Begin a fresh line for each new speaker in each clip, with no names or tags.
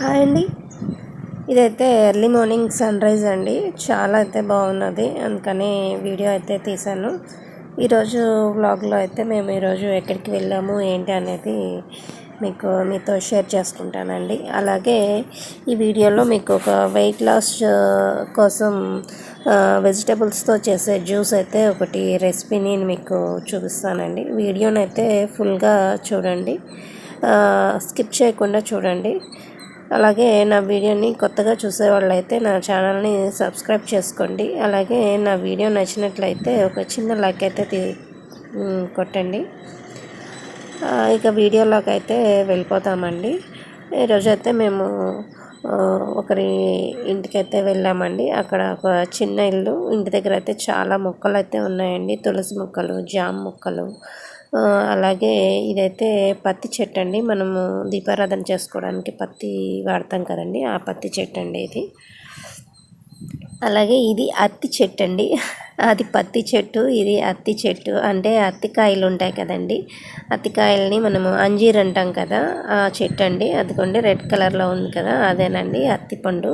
Hi అండి. ఇదైతే early morning sun rise అండి. చాలా అయితే బాగున్నది. అందుకని వీడియో అయితే తీశాను. ఈరోజు వ్లాగ్లో అయితే మేము ఈరోజు ఎక్కడికి వెళ్ళాము ఏంటి అనేది మీకు మీతో షేర్ చేసుకుంటానండి. అలాగే ఈ వీడియోలో మీకు ఒక వెయిట్ లాస్ కోసం వెజిటబుల్స్తో చేసే జ్యూస్ అయితే ఒకటి రెసిపీని మీకు చూపిస్తానండి. వీడియోని అయితే ఫుల్గా చూడండి. స్కిప్ చేయకుండా చూడండి. అలాగే నా వీడియోని కొత్తగా చూసేవాళ్ళైతే నా ఛానల్ని సబ్స్క్రైబ్ చేసుకోండి. అలాగే నా వీడియో నచ్చినట్లయితే ఒక చిన్న లైక్ అయితే కొట్టండి. ఇక వీడియోలోకి అయితే వెళ్ళిపోతామండి. ఈరోజు అయితే మేము ఒకరి ఇంటికైతే వెళ్ళామండి. అక్కడ ఒక చిన్న ఇల్లు. ఇంటి దగ్గర అయితే చాలా మొక్కలు అయితే ఉన్నాయండి. తులసి మొక్కలు జామ మొక్కలు అలాగే ఇదైతే పత్తి చెట్టు అండి మనము దీపారాధన చేసుకోవడానికి పత్తి వాడతాం కదండి. ఆ పత్తి చెట్టు అండి ఇది. అలాగే ఇది అత్తి చెట్టు అండి అది పత్తి చెట్టు ఇది అత్తి చెట్టు. అంటే అత్తికాయలు ఉంటాయి కదండి. అత్తికాయలని మనము అంజీర్ అంటాం కదా ఆ చెట్టు అండి అదిగోండి రెడ్ కలర్లో ఉంది కదా అదేనండి అత్తిపండు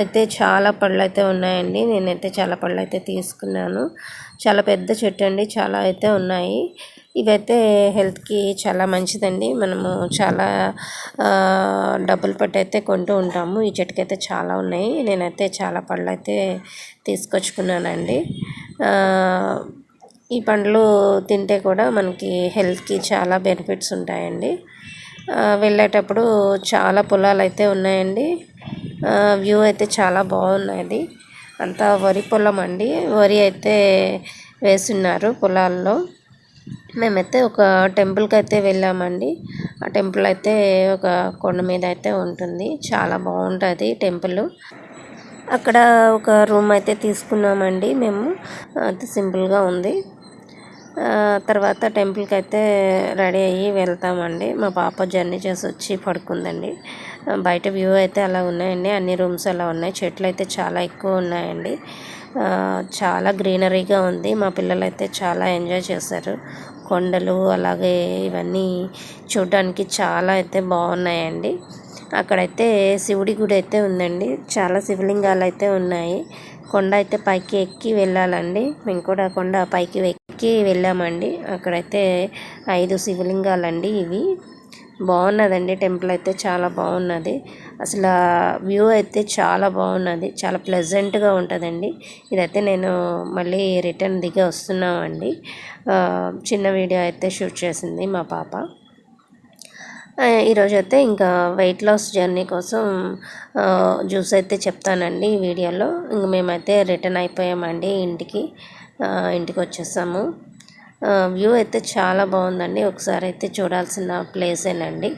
అయితే చాలా పళ్ళు అయితే ఉన్నాయండి. నేనైతే చాలా పళ్ళు అయితే తీసుకున్నాను. చాలా పెద్ద చెట్టు అండి చాలా అయితే ఉన్నాయి. ఇవైతే హెల్త్కి చాలా మంచిదండి. మనము చాలా డబ్బులు పట్టయితే అయితే కొంటూ ఉంటాము. ఈ చెట్టుకైతే చాలా ఉన్నాయి. నేనైతే చాలా పళ్ళు అయితే తీసుకొచ్చుకున్నానండి. ఈ పండ్లు తింటే కూడా మనకి హెల్త్కి చాలా బెనిఫిట్స్ ఉంటాయండి. వెళ్ళేటప్పుడు చాలా పొలాలు అయితే ఉన్నాయండి వ్యూ అయితే చాలా బాగున్నది. అంతా వరి పొలం అండి. వరి అయితే వేసున్నారు పొలాల్లో. మేమైతే ఒక టెంపుల్కి అయితే వెళ్ళామండి. ఆ టెంపుల్ అయితే ఒక కొండ మీద అయితే ఉంటుంది. చాలా బాగుంటుంది టెంపుల్. అక్కడ ఒక రూమ్ అయితే తీసుకున్నామండి మేము. అది సింపుల్గా ఉంది. తర్వాత టెంపుల్కి అయితే రెడీ అయ్యి వెళ్తామండి. మా పాప జర్నీ చేసి వచ్చి పడుకుందండి. బయట వ్యూ అయితే అలా ఉన్నాయండి. అన్ని రూమ్స్ అలా ఉన్నాయి. చెట్లు అయితే చాలా ఎక్కువ ఉన్నాయండి. చాలా గ్రీనరీగా ఉంది. మా పిల్లలు అయితే చాలా ఎంజాయ్ చేశారు. కొండలు అలాగే ఇవన్నీ చూడడానికి చాలా అయితే బాగున్నాయండి. అక్కడైతే శివుడి గుడి అయితే ఉందండి. చాలా శివలింగాలు అయితే ఉన్నాయి. కొండ అయితే పైకి ఎక్కి వెళ్ళాలండి. మేము కూడా కొండ పైకి ఎక్కి వెళ్ళామండి. అక్కడైతే ఐదు శివలింగాలండి ఇవి. బాగున్నదండి. టెంపుల్ అయితే చాలా బాగున్నది. అసలు వ్యూ అయితే చాలా బాగున్నది. చాలా ప్లెజెంట్గా ఉంటుందండి. ఇదైతే నేను మళ్ళీ రిటర్న్ దిగి వస్తున్నామండి. చిన్న వీడియో అయితే షూట్ చేసింది మా పాప. ఈరోజు అయితే ఇంకా వెయిట్ లాస్ జర్నీ కోసం జ్యూస్ అయితే చెప్తానండి ఈ వీడియోలో. ఇంక మేమైతే రిటర్న్ అయిపోయామండి ఇంటికి ఇంటికి వచ్చేసాము. వ్యూ అయితే చాలా బాగుందండి. ఒకసారి అయితే చూడాల్సిన ప్లేసేనండి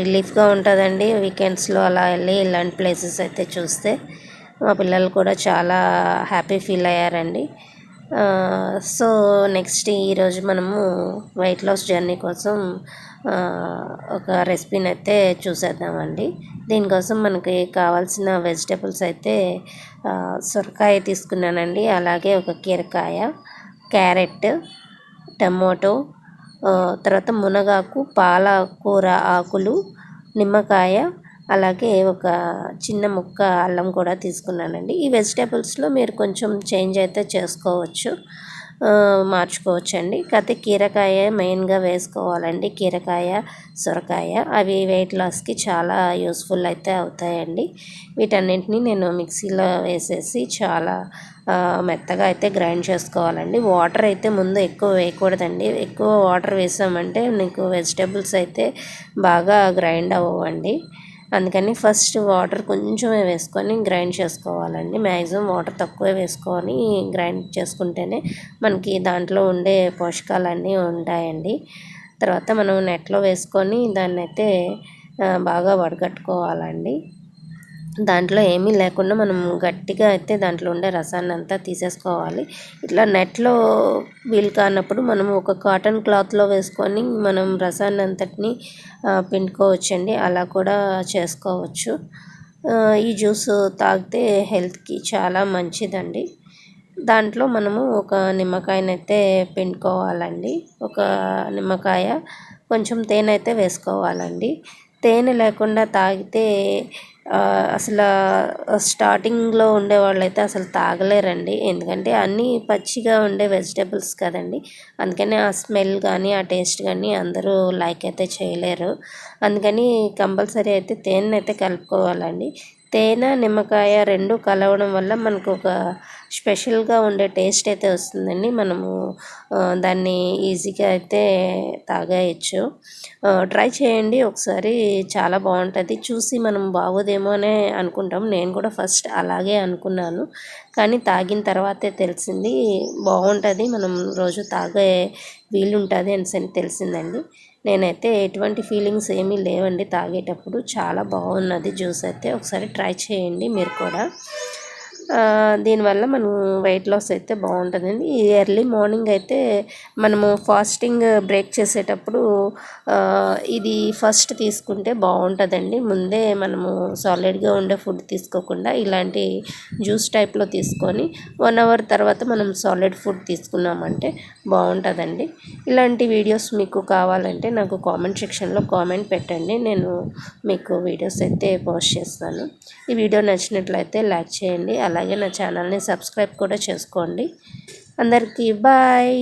రిలీఫ్గా ఉంటుందండి వీకెండ్స్లో అలా వెళ్ళి ఇలాంటి ప్లేసెస్ అయితే చూస్తే. మా పిల్లలు కూడా చాలా హ్యాపీ ఫీల్ అయ్యారండి. సో నెక్స్ట్ ఈరోజు మనము వెయిట్ లాస్ జర్నీ కోసం ఒక రెసిపీని అయితే చూసేద్దామండి. దీనికోసం మనకి కావాల్సిన వెజిటేబుల్స్ అయితే సొరకాయ తీసుకున్నానండి. అలాగే ఒక కీరకాయ క్యారెట్ టమోటో తర్వాత మునగాకు పాలకూర ఆకులు నిమ్మకాయ అలాగే ఒక చిన్న ముక్క అల్లం కూడా తీసుకున్నానండి. ఈ వెజిటేబుల్స్లో మీరు కొంచెం చేంజ్ అయితే చేసుకోవచ్చు. మార్చుకోవచ్చండి. కాకపోతే కీరకాయ మెయిన్గా వేసుకోవాలండి. కీరకాయ సొరకాయ అవి వెయిట్ లాస్కి చాలా యూస్ఫుల్ అయితే అవుతాయండి. వీటన్నింటినీ నేను మిక్సీలో వేసేసి చాలా మెత్తగా అయితే గ్రైండ్ చేసుకోవాలండి. వాటర్ అయితే ముందు ఎక్కువ వేయకూడదండి. ఎక్కువ వాటర్ వేసామంటే మీకు వెజిటేబుల్స్ అయితే బాగా గ్రైండ్ అవ్వండి అందుకని ఫస్ట్ వాటర్ కొంచెమే వేసుకొని గ్రైండ్ చేసుకోవాలండి. మ్యాక్సిమం వాటర్ తక్కువే వేసుకొని గ్రైండ్ చేసుకుంటేనే మనకి దాంట్లో ఉండే పోషకాలన్నీ ఉంటాయండి. తర్వాత మనం నెట్లో వేసుకొని దాన్ని అయితే బాగా వడగట్టుకోవాలండి. దాంట్లో ఏమీ లేకుండా మనం గట్టిగా అయితే దాంట్లో ఉండే రసాన్ని అంతా తీసేసుకోవాలి. ఇట్లా నెట్లో వీలు కానప్పుడు మనం ఒక కాటన్ క్లాత్లో వేసుకొని మనం రసాన్ని అంతటిని పిండుకోవచ్చండి. అలా కూడా చేసుకోవచ్చు. ఈ జ్యూస్ తాగితే హెల్త్కి చాలా మంచిదండి. దాంట్లో మనము ఒక నిమ్మకాయనైతే పిండుకోవాలండి. ఒక నిమ్మకాయ కొంచెం తేనె అయితే వేసుకోవాలండి. తేనె లేకుండా తాగితే అసలు స్టార్టింగ్లో ఉండే వాళ్ళైతే అసలు తాగలేరండి. ఎందుకంటే అన్నీ పచ్చిగా ఉండే వెజిటేబుల్స్ కదండి. అందుకని ఆ స్మెల్ కానీ ఆ టేస్ట్ కానీ అందరూ లైక్ అయితే చేయలేరు. అందుకని కంపల్సరీ అయితే తేనె అయితే కలుపుకోవాలండి. తేనె నిమ్మకాయ రెండు కలవడం వల్ల మనకు ఒక స్పెషల్గా ఉండే టేస్ట్ అయితే వస్తుందండి. మనము దాన్ని ఈజీగా అయితే తాగేయచ్చు. ట్రై చేయండి ఒకసారి. చాలా బాగుంటుంది. చూసి మనం బాగోదేమో అనే అనుకుంటాం. నేను కూడా ఫస్ట్ అలాగే అనుకున్నాను. కానీ తాగిన తర్వాతే తెలిసింది. బాగుంటుంది. మనం రోజు తాగే వీలుంటుంది అని తెలిసిందండి. నేనైతే ఎటువంటి ఫీలింగ్స్ ఏమీ లేవండి తాగేటప్పుడు. చాలా బాగున్నది జ్యూస్ అయితే. ఒకసారి ట్రై చేయండి మీరు కూడా. దీనివల్ల మనం వెయిట్ లాస్ అయితే బాగుంటుందండి. ఈ ఎర్లీ మార్నింగ్ అయితే మనము ఫాస్టింగ్ బ్రేక్ చేసేటప్పుడు ఇది ఫస్ట్ తీసుకుంటే బాగుంటుందండి. ముందే మనము సాలిడ్గా ఉండే ఫుడ్ తీసుకోకుండా ఇలాంటి జ్యూస్ టైప్లో తీసుకొని వన్ అవర్ తర్వాత మనం సాలిడ్ ఫుడ్ తీసుకున్నామంటే బాగుంటుందండి. ఇలాంటి వీడియోస్ మీకు కావాలంటే నాకు కామెంట్ సెక్షన్లో కామెంట్ పెట్టండి. నేను మీకు వీడియోస్ అయితే పోస్ట్ చేస్తాను. ఈ వీడియో నచ్చినట్లయితే లైక్ చేయండి. అలాగే నా ఛానల్ని సబ్స్క్రైబ్ కూడా చేసుకోండి. అందరికీ బాయ్.